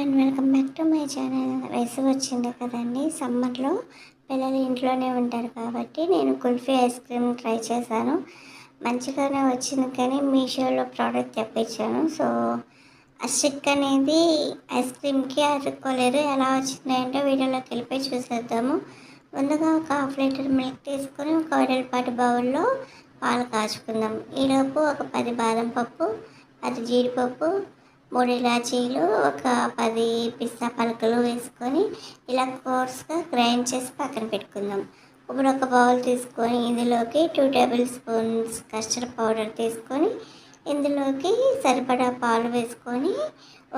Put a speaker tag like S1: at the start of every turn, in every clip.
S1: And welcome back to my channel. వయసు వచ్చింది కదండి. సమ్మర్లో పిల్లలు ఇంట్లోనే ఉంటారు కాబట్టి నేను కుల్ఫీ ఐస్ క్రీమ్ ట్రై చేశాను. మంచిగానే వచ్చింది కానీ మీషోలో ప్రోడక్ట్ తెప్పించాను. సో ఆ స్టిక్ అనేది ఐస్ క్రీమ్కి అతుక్కోలేదు. ఎలా వచ్చిందంటే వీడియోలోకి వెళ్ళిపోయి చూసేద్దాము. ముందుగా ఒక హాఫ్ లీటర్ మిల్క్ తీసుకొని ఒక వెడల్పాటి బౌల్లో పాలు కాచుకుందాం. ఈలోపు ఒక పది బాదం పప్పు పది జీడిపప్పు మూడు ఇలాచీలు ఒక పది పిస్తా పలకలు వేసుకొని ఇలా కోర్స్గా గ్రైండ్ చేసి పక్కన పెట్టుకుందాం. ఇప్పుడు ఒక బౌల్ తీసుకొని ఇందులోకి two table spoons custard powder తీసుకొని ఇందులోకి సరిపడా పాలు వేసుకొని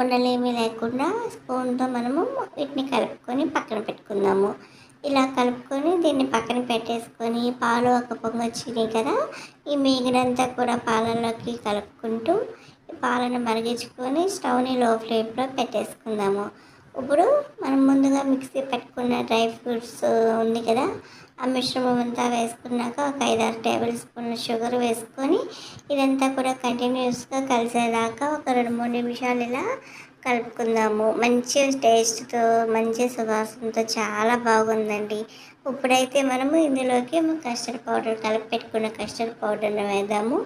S1: ఉండలేమి లేకుండా స్పూన్తో మనము వీటిని కలుపుకొని పక్కన పెట్టుకుందాము. ఇలా కలుపుకొని దీన్ని పక్కన పెట్టేసుకొని పాలు ఒక పొంగు వచ్చినాయి కదా ఈ మిగిలినంతా కూడా పాలల్లోకి కలుపుకుంటూ పాలను మరిగించుకొని స్టవ్ని లో ఫ్లేమ్లో పెట్టేసుకుందాము. ఇప్పుడు మనం ముందుగా మిక్సీ పెట్టుకున్న డ్రై ఫ్రూట్స్ ఉంది కదా ఆ మిశ్రమం అంతా వేసుకున్నాక ఒక ఐదారు టేబుల్ స్పూన్ల షుగర్ వేసుకొని ఇదంతా కూడా కంటిన్యూస్గా కలిసేదాకా ఒక రెండు మూడు నిమిషాలు ఇలా కలుపుకుందాము. మంచి టేస్ట్తో మంచి సువాసనతో చాలా బాగుందండి. ఇప్పుడైతే మనము ఇందులోకి కస్టర్డ్ పౌడర్ కలిపి పెట్టుకున్న కస్టర్డ్ పౌడర్ని వేద్దాము.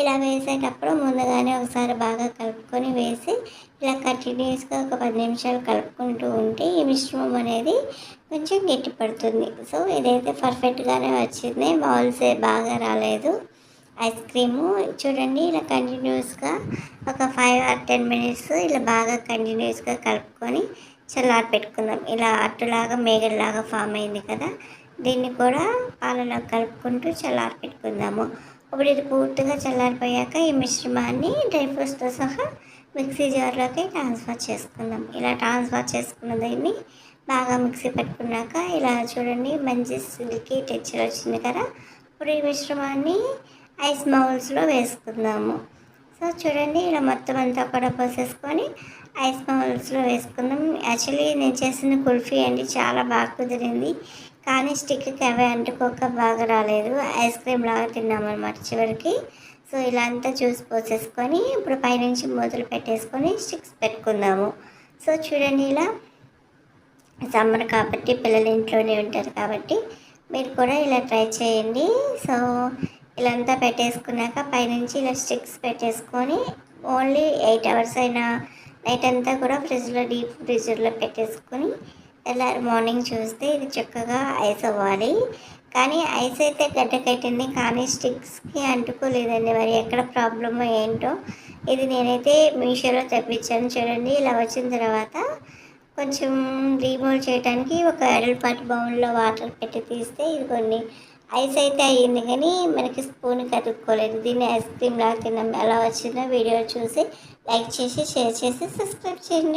S1: ఇలా వేసేటప్పుడు ముందుగానే ఒకసారి బాగా కలుపుకొని వేసి ఇలా కంటిన్యూస్గా ఒక పది నిమిషాలు కలుపుకుంటూ ఉంటే ఈ మిశ్రమం అనేది కొంచెం గట్టి పడుతుంది సో ఇదైతే పర్ఫెక్ట్గానే వచ్చింది. బౌల్సే బాగా రాలేదు. Ice cream. చూడండి ఇలా కంటిన్యూస్గా ఒక ఫైవ్ ఆర్ టెన్ మినిట్స్ ఇలా బాగా కంటిన్యూస్గా కలుపుకొని చల్లారి పెట్టుకుందాం. ఇలా అట్టులాగా మేగల్లాగా ఫామ్ అయింది కదా. దీన్ని కూడా పాలలో కలుపుకుంటూ చల్లారి పెట్టుకుందాము. ఇప్పుడు ఇది పూర్తిగా చల్లారిపోయాక ఈ మిశ్రమాన్ని డ్రై ఫ్రూట్స్తో సహా మిక్సీ జార్లోకి ట్రాన్స్ఫర్ చేసుకుందాం. ఇలా ట్రాన్స్ఫర్ చేసుకున్న దీన్ని బాగా మిక్సీ పెట్టుకున్నాక ఇలా చూడండి మంచి సిల్కీ టెక్చర్ వచ్చింది కదా. ఇప్పుడు ఈ మిశ్రమాన్ని ఐస్ మౌల్స్లో వేసుకుందాము. సో చూడండి ఇలా మొత్తం అంతా కూడా పోసేసుకొని ఐస్ మౌల్స్లో వేసుకుందాం. యాక్చువల్లీ నేను చేసిన కుల్ఫీ అండి చాలా బాగా కుదిరింది. కానీ స్టిక్కి అవే అంటుకోక బాగా రాలేదు. ఐస్ క్రీమ్ లాగా తిన్నామన్నమాట చివరికి. సో ఇలా అంతా చూసి పోసేసుకొని ఇప్పుడు పైనుంచి మూతలు పెట్టేసుకొని స్టిక్స్ పెట్టుకుందాము. సో చూడండి ఇలా సమ్మర్ కాబట్టి పిల్లలు ఇంట్లోనే ఉంటారు కాబట్టి మీరు కూడా ఇలా ట్రై చేయండి. సో ఇలా అంతా పెట్టేసుకున్నాక పైనుంచి ఇలా స్టిక్స్ పెట్టేసుకొని ఓన్లీ ఎయిట్ అవర్స్ అయినా నైట్ అంతా కూడా ఫ్రిడ్జ్లో డీప్ ఫ్రిడ్జ్లో పెట్టేసుకొని ఎలా మార్నింగ్ చూస్తే ఇది చక్కగా ఐస్ అవ్వాలి. కానీ ఐస్ అయితే గడ్డ కట్టింది కానీ స్టిక్స్కి అంటుకోలేదండి. మరి ఎక్కడ ప్రాబ్లమో ఏంటో ఇది నేనైతే మీషోలో తెప్పించాను చూడండి. ఇలా వచ్చిన తర్వాత కొంచెం రీమూవ్ చేయడానికి ఒక ఎడల్పాటి బౌన్లో వాటర్ పెట్టి తీస్తే ఇది కొన్ని ఐస్ అయితే అయ్యింది కానీ మనకి స్పూన్ కతుక్కోలేదు దీన్ని ఐస్ క్రీమ్ లాగా తిన్నాం ఎలా వచ్చిందో వీడియో చూసి లైక్ చేసి షేర్ చేసి సబ్స్క్రైబ్ చేయండి.